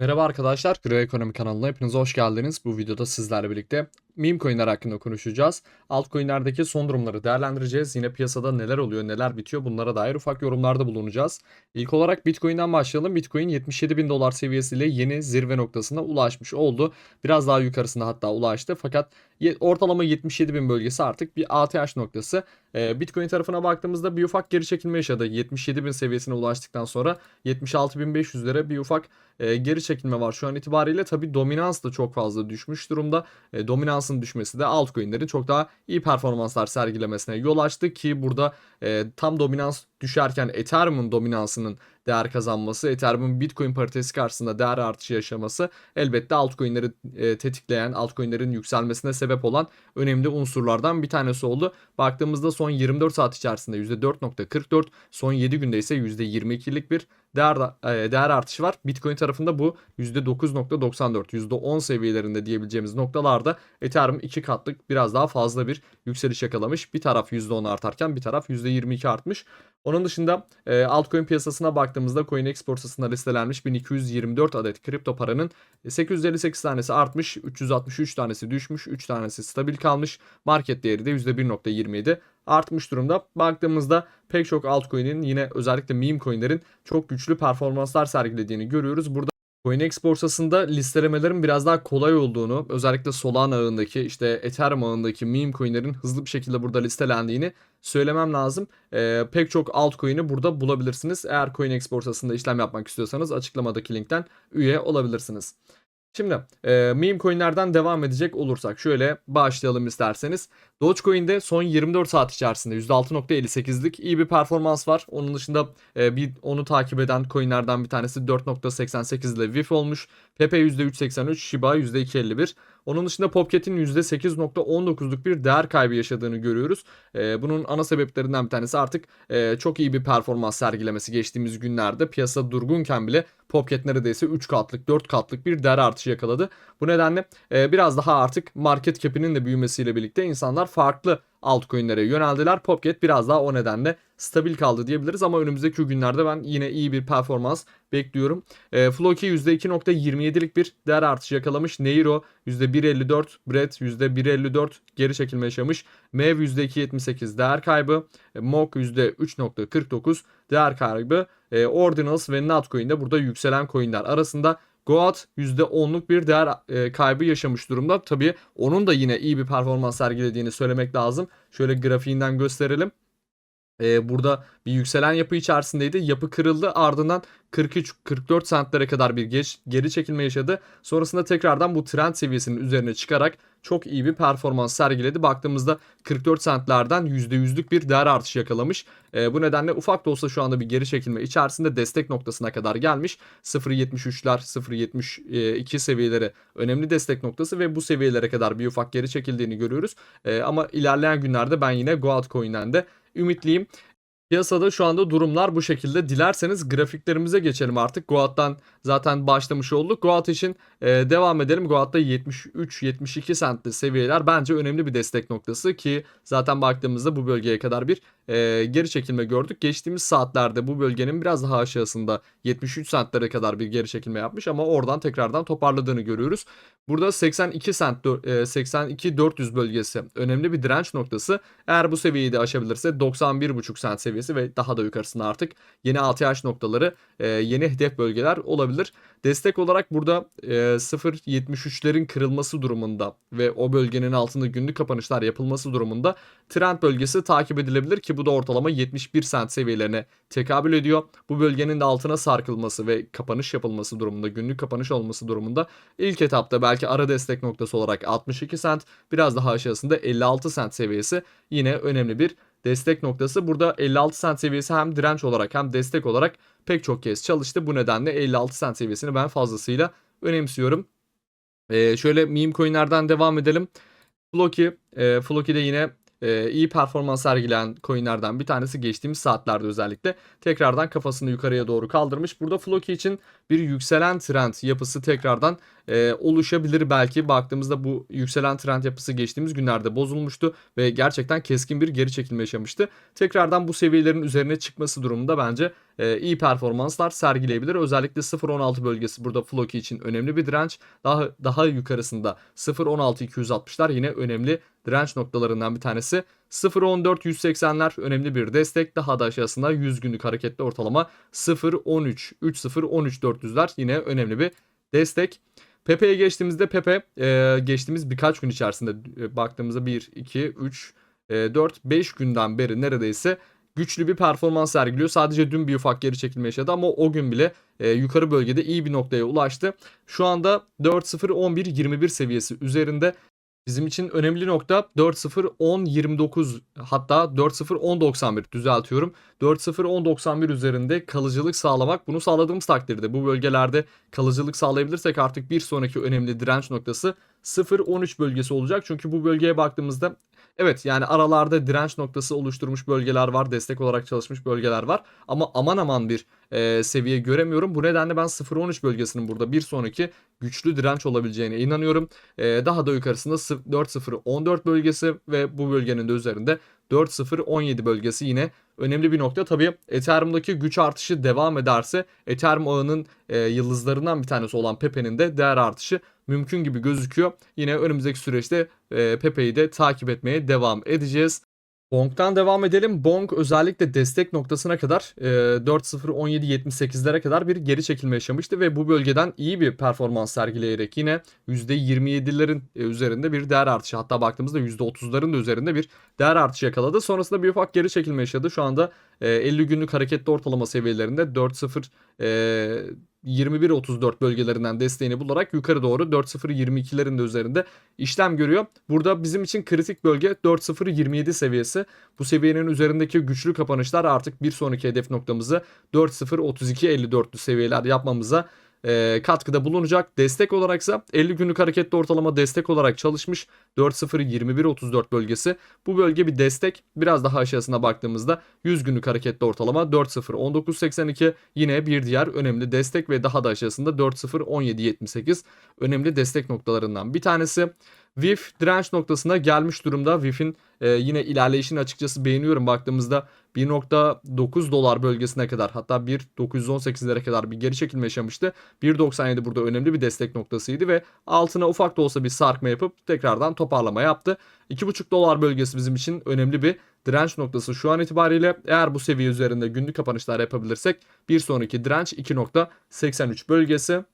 Merhaba arkadaşlar, Gro Ekonomi kanalına hepiniz hoş geldiniz. Bu videoda sizlerle birlikte meme coinler hakkında konuşacağız. Altcoin'lerdeki son durumları değerlendireceğiz. Yine piyasada neler oluyor, neler bitiyor bunlara dair ufak yorumlarda bulunacağız. İlk olarak Bitcoin'den başlayalım. Bitcoin 77 bin dolar seviyesiyle yeni zirve noktasına ulaşmış oldu. Biraz daha yukarısına hatta ulaştı. Fakat ortalama 77 bin bölgesi artık bir ATH noktası. Ee, Bitcoin tarafına baktığımızda bir ufak geri çekilme yaşadı. 77 bin seviyesine ulaştıktan sonra 76.500'lere bir ufak e, geri çekilme var şu an itibariyle. Tabi dominans da çok fazla düşmüş durumda. E, dominansın düşmesi de altcoin'lerin çok daha iyi performanslar sergilemesine yol açtı ki burada e, tam dominans düşerken Ethereum'un dominansının değer kazanması, Ethereum'un Bitcoin paritesi karşısında değer artışı yaşaması elbette altcoin'leri e, tetikleyen, altcoin'lerin yükselmesine sebep olan önemli unsurlardan bir tanesi oldu. Baktığımızda son 24 saat içerisinde %4.44, son 7 günde ise %22'lik bir değer e, değer artışı var. Bitcoin tarafında bu %9.94, %10 seviyelerinde diyebileceğimiz noktalarda Ethereum iki katlık biraz daha fazla bir yükseliş yakalamış. Bir taraf %10 artarken bir taraf %22 artmış. Onun dışında e, altcoin piyasasına baktığımızda CoinEx borsasında listelenmiş 1224 adet kripto paranın 858 tanesi artmış, 363 tanesi düşmüş, 3 tanesi stabil kalmış. Market değeri de %1.27 artmış durumda. Baktığımızda pek çok altcoin'in yine özellikle meme coin'lerin çok güçlü performanslar sergilediğini görüyoruz. Burada CoinEx borsasında listelemelerin biraz daha kolay olduğunu, özellikle Solana ağındaki, işte Ethereum ağındaki meme coin'lerin hızlı bir şekilde burada listelendiğini söylemem lazım. Ee, pek çok altcoin'i burada bulabilirsiniz. Eğer CoinEx borsasında işlem yapmak istiyorsanız açıklamadaki linkten üye olabilirsiniz. Şimdi e, meme coinlerden devam edecek olursak şöyle başlayalım isterseniz. Dogecoin'de son 24 saat içerisinde %6.58'lik iyi bir performans var. Onun dışında e, bir onu takip eden coinlerden bir tanesi 4.88 ile VIF olmuş. Pepe %3.83, Shiba %2.51. Onun dışında Popcat'in %8.19'luk bir değer kaybı yaşadığını görüyoruz. E, bunun ana sebeplerinden bir tanesi artık e, çok iyi bir performans sergilemesi geçtiğimiz günlerde piyasa durgunken bile Popcat neredeyse 3 katlık 4 katlık bir değer artışı yakaladı. Bu nedenle e, biraz daha artık market cap'inin de büyümesiyle birlikte insanlar farklı altcoin'lere yöneldiler. Popcat biraz daha o nedenle stabil kaldı diyebiliriz ama önümüzdeki günlerde ben yine iyi bir performans bekliyorum. E, Floki %2.27'lik bir değer artışı yakalamış. Neiro %1.54, Bread %1.54 geri çekilme yaşamış. Mev %2.78 değer kaybı. E, Mok %3.49 değer kaybı. E, Ordinals ve Notcoin de burada yükselen coinler arasında. Goat %10'luk bir değer e, kaybı yaşamış durumda. Tabii onun da yine iyi bir performans sergilediğini söylemek lazım. Şöyle grafiğinden gösterelim. E, burada bir yükselen yapı içerisindeydi. Yapı kırıldı. Ardından 43-44 centlere kadar bir geç, geri çekilme yaşadı. Sonrasında tekrardan bu trend seviyesinin üzerine çıkarak çok iyi bir performans sergiledi. Baktığımızda 44 centlerden %100'lük bir değer artışı yakalamış. E, bu nedenle ufak da olsa şu anda bir geri çekilme içerisinde destek noktasına kadar gelmiş. 0.73'ler 0.72 seviyeleri önemli destek noktası ve bu seviyelere kadar bir ufak geri çekildiğini görüyoruz. E, ama ilerleyen günlerde ben yine Goat Coin'den de ümitliyim. Piyasada şu anda durumlar bu şekilde. Dilerseniz grafiklerimize geçelim artık. Goat'tan zaten başlamış olduk. Goat için e, devam edelim. Goat'ta 73-72 centli seviyeler bence önemli bir destek noktası ki zaten baktığımızda bu bölgeye kadar bir e, geri çekilme gördük. Geçtiğimiz saatlerde bu bölgenin biraz daha aşağısında 73 centlere kadar bir geri çekilme yapmış ama oradan tekrardan toparladığını görüyoruz. Burada 82 cent e, 82 400 bölgesi önemli bir direnç noktası. Eğer bu seviyeyi de aşabilirse 91,5 cent seviyesi ve daha da yukarısında artık yeni ATH noktaları e, yeni hedef bölgeler olabilir. Destek olarak burada e, 0.73'lerin kırılması durumunda ve o bölgenin altında günlük kapanışlar yapılması durumunda trend bölgesi takip edilebilir ki bu da ortalama 71 cent seviyelerine tekabül ediyor. Bu bölgenin de altına sarkılması ve kapanış yapılması durumunda, günlük kapanış olması durumunda ilk etapta belki ara destek noktası olarak 62 cent, biraz daha aşağısında 56 cent seviyesi yine önemli bir destek noktası. Burada 56 cent seviyesi hem direnç olarak hem destek olarak pek çok kez çalıştı. Bu nedenle 56 cent seviyesini ben fazlasıyla önemsiyorum. Ee, şöyle meme coinlerden devam edelim. Floki, e, Floki de yine e, iyi performans sergileyen coinlerden bir tanesi geçtiğimiz saatlerde özellikle tekrardan kafasını yukarıya doğru kaldırmış. Burada Floki için bir yükselen trend yapısı tekrardan e, oluşabilir belki. Baktığımızda bu yükselen trend yapısı geçtiğimiz günlerde bozulmuştu ve gerçekten keskin bir geri çekilme yaşamıştı. Tekrardan bu seviyelerin üzerine çıkması durumunda bence e, iyi performanslar sergileyebilir. Özellikle 0.16 bölgesi burada Floki için önemli bir direnç. Daha daha yukarısında 0.16 260'lar yine önemli direnç noktalarından bir tanesi. 0.14 180'ler önemli bir destek. Daha da aşağısında 100 günlük hareketli ortalama 0.13 30 13 400'ler yine önemli bir destek. Pepe'ye geçtiğimizde Pepe e, geçtiğimiz birkaç gün içerisinde e, baktığımızda 1, 2, 3, e, 4, 5 günden beri neredeyse güçlü bir performans sergiliyor. Sadece dün bir ufak geri çekilme yaşadı ama o gün bile e, yukarı bölgede iyi bir noktaya ulaştı. Şu anda 4-0-11-21 seviyesi üzerinde Bizim için önemli nokta 4-0-10-29 hatta 4-0-10-91 düzeltiyorum. 4-0-10-91 üzerinde kalıcılık sağlamak. Bunu sağladığımız takdirde bu bölgelerde kalıcılık sağlayabilirsek artık bir sonraki önemli direnç noktası 0-13 bölgesi olacak. Çünkü bu bölgeye baktığımızda Evet yani aralarda direnç noktası oluşturmuş bölgeler var. Destek olarak çalışmış bölgeler var. Ama aman aman bir e, seviye göremiyorum. Bu nedenle ben 0-13 bölgesinin burada bir sonraki güçlü direnç olabileceğine inanıyorum. E, daha da yukarısında 4-0-14 bölgesi ve bu bölgenin de üzerinde 4-0-17 bölgesi yine önemli bir nokta. Tabii Ethereum'daki güç artışı devam ederse Ethereum ağının e, yıldızlarından bir tanesi olan Pepe'nin de değer artışı mümkün gibi gözüküyor. Yine önümüzdeki süreçte e, Pepe'yi de takip etmeye devam edeceğiz. Bonk'tan devam edelim. Bonk özellikle destek noktasına kadar e, 4.0-17.78'lere kadar bir geri çekilme yaşamıştı ve bu bölgeden iyi bir performans sergileyerek yine %27'lerin e, üzerinde bir değer artışı hatta baktığımızda %30'ların da üzerinde bir değer artışı yakaladı. Sonrasında bir ufak geri çekilme yaşadı. Şu anda e, 50 günlük hareketli ortalama seviyelerinde 4.0 e, 21.34 bölgelerinden desteğini bularak yukarı doğru 4.0.22'lerin de üzerinde işlem görüyor. Burada bizim için kritik bölge 4.0.27 seviyesi. Bu seviyenin üzerindeki güçlü kapanışlar artık bir sonraki hedef noktamızı 4.0.32.54'lü seviyeler yapmamıza e, katkıda bulunacak. Destek olaraksa 50 günlük hareketli ortalama destek olarak çalışmış 4.0-21-34 bölgesi. Bu bölge bir destek. Biraz daha aşağısına baktığımızda 100 günlük hareketli ortalama 4.0-19.82 yine bir diğer önemli destek ve daha da aşağısında 4.0-17.78 önemli destek noktalarından bir tanesi. VIF direnç noktasına gelmiş durumda. VIF'in e, yine ilerleyişini açıkçası beğeniyorum. Baktığımızda 1.9 dolar bölgesine kadar hatta 1.918'lere kadar bir geri çekilme yaşamıştı. 1.97 burada önemli bir destek noktasıydı ve altına ufak da olsa bir sarkma yapıp tekrardan toparlama yaptı. 2.5 dolar bölgesi bizim için önemli bir direnç noktası şu an itibariyle. Eğer bu seviye üzerinde günlük kapanışlar yapabilirsek bir sonraki direnç 2.83 bölgesi.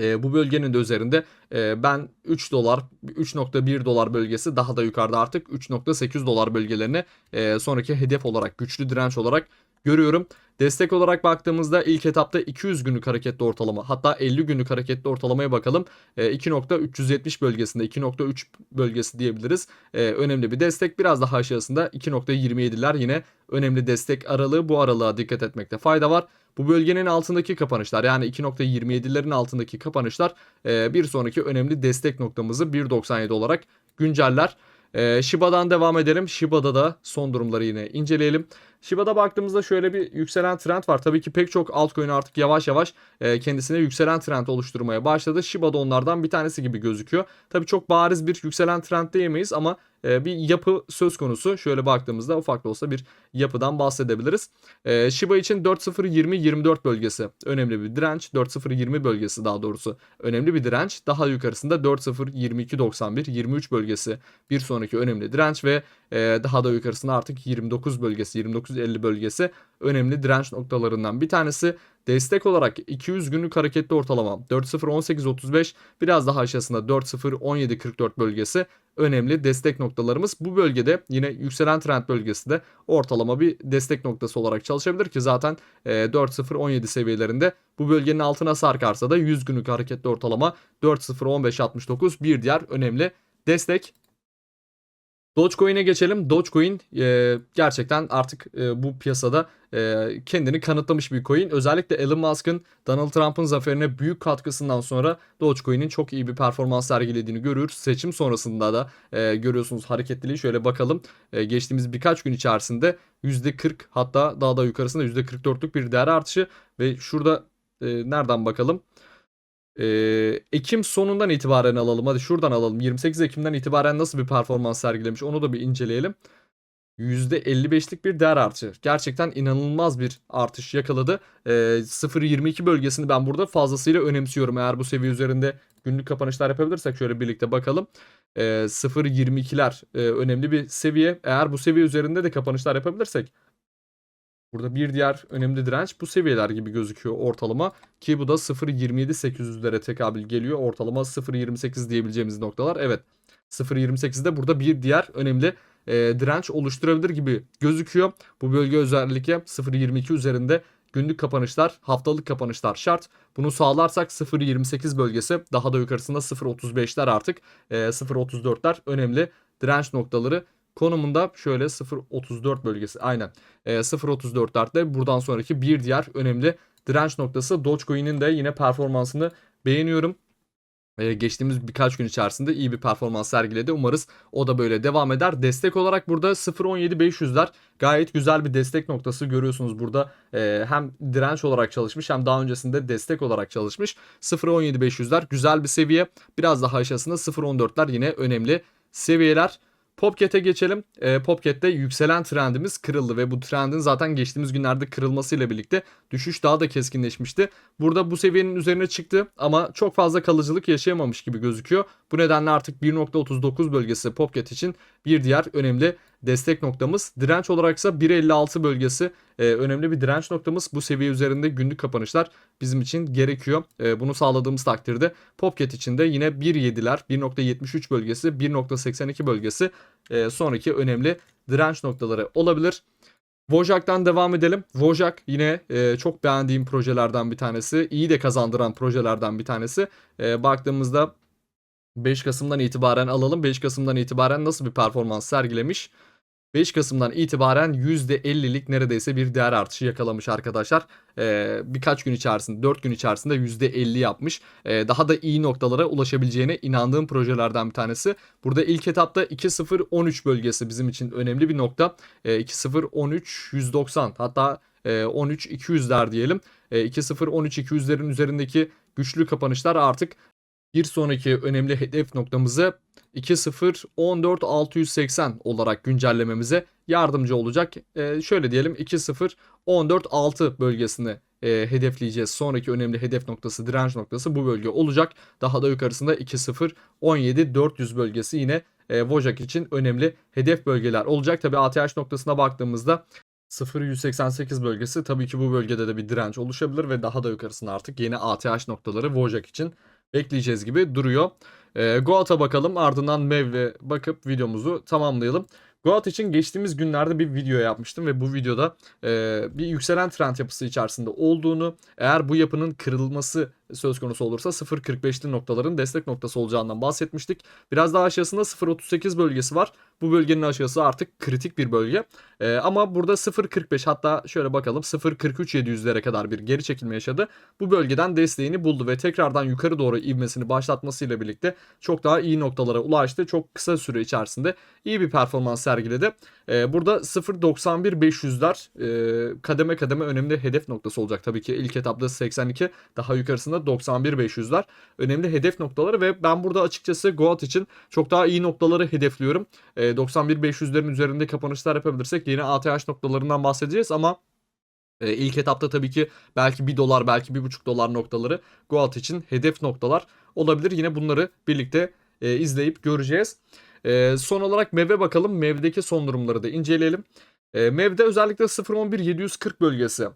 E, bu bölgenin de üzerinde e, ben 3 dolar 3.1 dolar bölgesi daha da yukarıda artık 3.8 dolar bölgelerini e, sonraki hedef olarak güçlü direnç olarak görüyorum. Destek olarak baktığımızda ilk etapta 200 günlük hareketli ortalama hatta 50 günlük hareketli ortalamaya bakalım. E, 2.370 bölgesinde 2.3 bölgesi diyebiliriz. E, önemli bir destek. Biraz daha aşağısında 2.27'ler yine önemli destek aralığı. Bu aralığa dikkat etmekte fayda var. Bu bölgenin altındaki kapanışlar yani 2.27'lerin altındaki kapanışlar e, bir sonraki önemli destek noktamızı 1.97 olarak günceller. E, Shiba'dan devam edelim. Shiba'da da son durumları yine inceleyelim. Shiba'da baktığımızda şöyle bir yükselen trend var. Tabii ki pek çok altcoin artık yavaş yavaş e, kendisine yükselen trend oluşturmaya başladı. Shiba da onlardan bir tanesi gibi gözüküyor. Tabii çok bariz bir yükselen trend diyemeyiz ama bir yapı söz konusu. Şöyle baktığımızda ufak da olsa bir yapıdan bahsedebiliriz. E, Shiba için 4.020-24 bölgesi önemli bir direnç. 4.020 bölgesi daha doğrusu önemli bir direnç. Daha yukarısında 4.022-91-23 bölgesi bir sonraki önemli direnç ve e, daha da yukarısında artık 29 bölgesi 29.50 bölgesi önemli direnç noktalarından bir tanesi. Destek olarak 200 günlük hareketli ortalama 4.018.35 biraz daha aşağısında 4.017.44 bölgesi önemli destek noktalarımız. Bu bölgede yine yükselen trend bölgesi de ortalama bir destek noktası olarak çalışabilir ki zaten 4.017 seviyelerinde bu bölgenin altına sarkarsa da 100 günlük hareketli ortalama 4.015.69 bir diğer önemli destek. Dogecoin'e geçelim. Dogecoin e, gerçekten artık e, bu piyasada e, kendini kanıtlamış bir coin. Özellikle Elon Musk'ın Donald Trump'ın zaferine büyük katkısından sonra Dogecoin'in çok iyi bir performans sergilediğini görüyoruz. Seçim sonrasında da e, görüyorsunuz hareketliliği. Şöyle bakalım. E, geçtiğimiz birkaç gün içerisinde %40 hatta daha da yukarısında %44'lük bir değer artışı ve şurada e, nereden bakalım? Ee, Ekim sonundan itibaren alalım. Hadi şuradan alalım. 28 Ekim'den itibaren nasıl bir performans sergilemiş onu da bir inceleyelim. %55'lik bir değer artışı. Gerçekten inanılmaz bir artış yakaladı. Ee, 0.22 bölgesini ben burada fazlasıyla önemsiyorum. Eğer bu seviye üzerinde günlük kapanışlar yapabilirsek şöyle birlikte bakalım. Ee, 0.22'ler e, önemli bir seviye. Eğer bu seviye üzerinde de kapanışlar yapabilirsek Burada bir diğer önemli direnç bu seviyeler gibi gözüküyor ortalama. Ki bu da 0.27.800'lere tekabül geliyor. Ortalama 0.28 diyebileceğimiz noktalar. Evet 0.28'de burada bir diğer önemli e, direnç oluşturabilir gibi gözüküyor. Bu bölge özellikle 0.22 üzerinde günlük kapanışlar, haftalık kapanışlar şart. Bunu sağlarsak 0.28 bölgesi daha da yukarısında 0.35'ler artık e, 0.34'ler önemli direnç noktaları konumunda şöyle 0.34 bölgesi aynen e, 0.34'lerde buradan sonraki bir diğer önemli direnç noktası Dogecoin'in de yine performansını beğeniyorum. Ee, geçtiğimiz birkaç gün içerisinde iyi bir performans sergiledi. Umarız o da böyle devam eder. Destek olarak burada 0.17500'ler gayet güzel bir destek noktası görüyorsunuz burada. Ee, hem direnç olarak çalışmış hem daha öncesinde destek olarak çalışmış. 0.17500'ler güzel bir seviye. Biraz daha aşağısında 0.14'ler yine önemli seviyeler. Popcat'e geçelim. E, Popcat'te yükselen trendimiz kırıldı ve bu trendin zaten geçtiğimiz günlerde kırılmasıyla birlikte düşüş daha da keskinleşmişti. Burada bu seviyenin üzerine çıktı ama çok fazla kalıcılık yaşayamamış gibi gözüküyor. Bu nedenle artık 1.39 bölgesi Popcat için bir diğer önemli destek noktamız. Direnç olarak ise 1.56 bölgesi e, önemli bir direnç noktamız. Bu seviye üzerinde günlük kapanışlar bizim için gerekiyor. E, bunu sağladığımız takdirde Popcat için de yine 1.7'ler, 1.73 bölgesi, 1.82 bölgesi e, sonraki önemli direnç noktaları olabilir. Vojak'tan devam edelim. Vojak yine e, çok beğendiğim projelerden bir tanesi. İyi de kazandıran projelerden bir tanesi. E, baktığımızda 5 Kasım'dan itibaren alalım. 5 Kasım'dan itibaren nasıl bir performans sergilemiş? 5 Kasım'dan itibaren %50'lik neredeyse bir değer artışı yakalamış arkadaşlar. Ee, birkaç gün içerisinde 4 gün içerisinde %50 yapmış. Ee, daha da iyi noktalara ulaşabileceğine inandığım projelerden bir tanesi. Burada ilk etapta 2.0-13 bölgesi bizim için önemli bir nokta. Ee, 2.0-13-190 hatta e, 13-200'ler diyelim. E, 2.0-13-200'lerin üzerindeki güçlü kapanışlar artık bir sonraki önemli hedef noktamızı 2.0.14.680 olarak güncellememize yardımcı olacak. Ee, şöyle diyelim 2.0.14.6 bölgesini e, hedefleyeceğiz. Sonraki önemli hedef noktası, direnç noktası bu bölge olacak. Daha da yukarısında 2.0.17.400 bölgesi yine e, Wojak için önemli hedef bölgeler olacak. Tabi ATH noktasına baktığımızda 0.188 bölgesi tabii ki bu bölgede de bir direnç oluşabilir ve daha da yukarısında artık yeni ATH noktaları Wojak için bekleyeceğiz gibi duruyor. E, Goat'a bakalım ardından Mev'e bakıp videomuzu tamamlayalım. Goat için geçtiğimiz günlerde bir video yapmıştım ve bu videoda e, bir yükselen trend yapısı içerisinde olduğunu, eğer bu yapının kırılması söz konusu olursa 0.45'li noktaların destek noktası olacağından bahsetmiştik. Biraz daha aşağısında 0.38 bölgesi var. Bu bölgenin aşağısı artık kritik bir bölge. Ee, ama burada 0.45 hatta şöyle bakalım 0.43 kadar bir geri çekilme yaşadı. Bu bölgeden desteğini buldu ve tekrardan yukarı doğru ivmesini başlatmasıyla birlikte çok daha iyi noktalara ulaştı. Çok kısa süre içerisinde iyi bir performans sergiledi. Ee, burada 0.91.500'ler e, kademe kademe önemli hedef noktası olacak. Tabii ki ilk etapta 82 daha yukarısında 91.500'ler önemli hedef noktaları ve ben burada açıkçası Goat için çok daha iyi noktaları hedefliyorum. E, 91.500'lerin üzerinde kapanışlar yapabilirsek yeni ATH noktalarından bahsedeceğiz ama e, ilk etapta tabii ki belki 1 dolar belki 1,5 dolar noktaları Goat için hedef noktalar olabilir. Yine bunları birlikte e, izleyip göreceğiz. E, son olarak MEV'e bakalım. MEV'deki son durumları da inceleyelim. E, MEV'de özellikle 0.11.740 bölgesi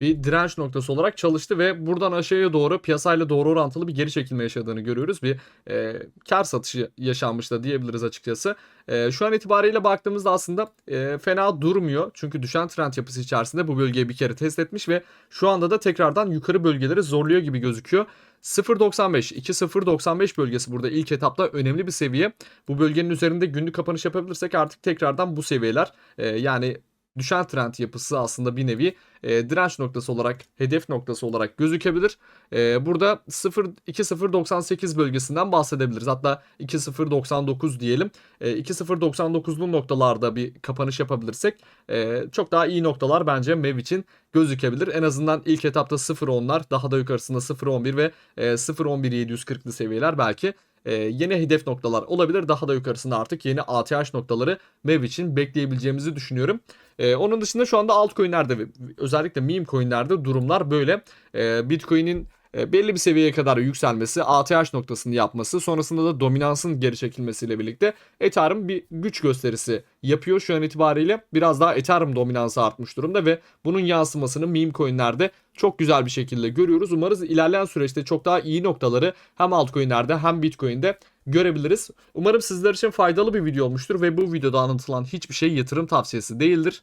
bir direnç noktası olarak çalıştı ve buradan aşağıya doğru piyasayla doğru orantılı bir geri çekilme yaşadığını görüyoruz. Bir e, kar satışı yaşanmış da diyebiliriz açıkçası. E, şu an itibariyle baktığımızda aslında e, fena durmuyor. Çünkü düşen trend yapısı içerisinde bu bölgeyi bir kere test etmiş ve şu anda da tekrardan yukarı bölgeleri zorluyor gibi gözüküyor. 0.95, 2.095 bölgesi burada ilk etapta önemli bir seviye. Bu bölgenin üzerinde günlük kapanış yapabilirsek artık tekrardan bu seviyeler e, yani düşen trend yapısı aslında bir nevi e, direnç noktası olarak, hedef noktası olarak gözükebilir. E, burada 0 2.098 bölgesinden bahsedebiliriz. Hatta 2.099 diyelim. E, 2.099'lu noktalarda bir kapanış yapabilirsek e, çok daha iyi noktalar bence MEV için gözükebilir. En azından ilk etapta 0.10'lar, daha da yukarısında 0.11 ve e, 0.11 740'lı seviyeler belki e, yeni hedef noktalar olabilir. Daha da yukarısında artık yeni ATH noktaları MEV için bekleyebileceğimizi düşünüyorum. E, onun dışında şu anda altcoin'lerde özellikle meme coin'lerde durumlar böyle. E, Bitcoin'in belli bir seviyeye kadar yükselmesi, ATH noktasını yapması, sonrasında da dominansın geri çekilmesiyle birlikte Ethereum bir güç gösterisi yapıyor şu an itibariyle. Biraz daha Ethereum dominansı artmış durumda ve bunun yansımasını meme coin'lerde çok güzel bir şekilde görüyoruz. Umarız ilerleyen süreçte çok daha iyi noktaları hem altcoin'lerde hem Bitcoin'de görebiliriz. Umarım sizler için faydalı bir video olmuştur ve bu videoda anlatılan hiçbir şey yatırım tavsiyesi değildir.